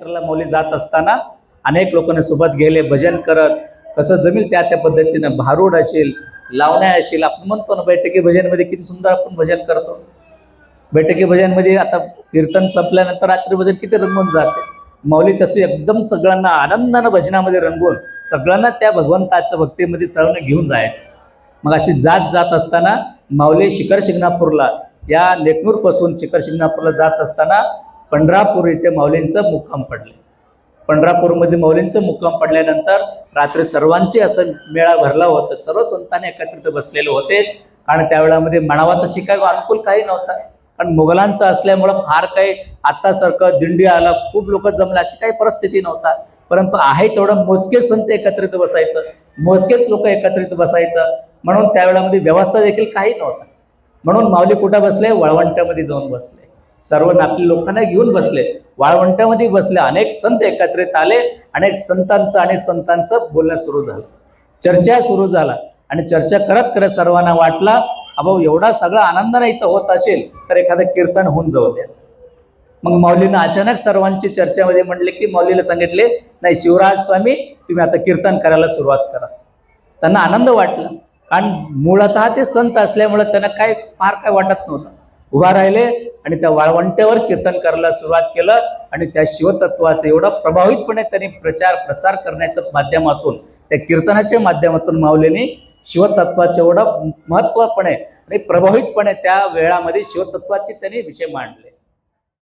यात्रेला मौली जात असताना अनेक लोकांना सोबत गेले भजन करत. कसं जमेल त्या त्या पद्धतीनं भारूड असेल लावण्या असेल आपण म्हणतो ना बैठकी भजनमध्ये किती सुंदर आपण भजन करतो. बैठकी भजनमध्ये आता कीर्तन संपल्यानंतर रात्री भजन किती रंगून जाते. मौली तसे एकदम सगळ्यांना आनंदानं भजनामध्ये रंगून सगळ्यांना त्या भगवंताचं भक्तीमध्ये सगळ्यांना घेऊन जायचं. मग अशी जात जात असताना माऊली शिखर शिंगणापूरला या नेकनूरपासून शिखर शिंगणापूरला जात असताना पंढरापूर इथे माऊलींचं मुक्काम पडले. पंढरापूरमध्ये माऊलींचं मुक्काम पडल्यानंतर रात्री सर्वांचे असं मेळा भरला होता. सर्व संतांनी एकत्रित बसलेले होते. कारण त्यावेळामध्ये म्हणावा तशी काय अनुकूल काही नव्हता. कारण मुघलांचं असल्यामुळं फार काही आत्तासारखं दिंडी आला खूप लोक जमले अशी काही परिस्थिती नव्हता. परंतु आहे तेवढं मोजकेच संत एकत्रित बसायचं. मोजकेच लोक एकत्रित बसायचं. म्हणून त्यावेळामध्ये व्यवस्था देखील काही नव्हता. म्हणून माऊली कुठं बसले? वळवंट्यामध्ये जाऊन बसले. सर्व नापली लोकांना घेऊन बसले. वाळवंटामध्ये बसले. अनेक संत एकत्रित आले. अनेक संतांचं आणि संतांचं बोलणं सुरू झालं. चर्चा सुरू झाला. आणि चर्चा करत करत सर्वांना वाटला अभाऊ एवढा सगळा आनंदाने इथं होत असेल तर एखादं कीर्तन होऊन जाऊ द्या. मग माऊलीनं अचानक सर्वांची चर्चेमध्ये म्हटले की माऊलीला सांगितले नाही शिवराज स्वामी तुम्ही आता कीर्तन करायला सुरुवात करा. त्यांना आनंद वाटला. कारण मुळतः ते संत असल्यामुळे त्यांना काय फार काय वाटत नव्हतं. उभा राहिले आणि त्या वाळवंट्यावर कीर्तन करायला सुरुवात केलं आणि त्या शिवतत्वाचं एवढं प्रभावितपणे त्यांनी प्रचार प्रसार करण्याच्या माध्यमातून त्या कीर्तनाच्या माध्यमातून माऊलींनी शिवतत्वाचे एवढं महत्त्वपणे आणि प्रभावितपणे त्या वेळामध्ये शिवतत्वाचे त्यांनी विषय मांडले.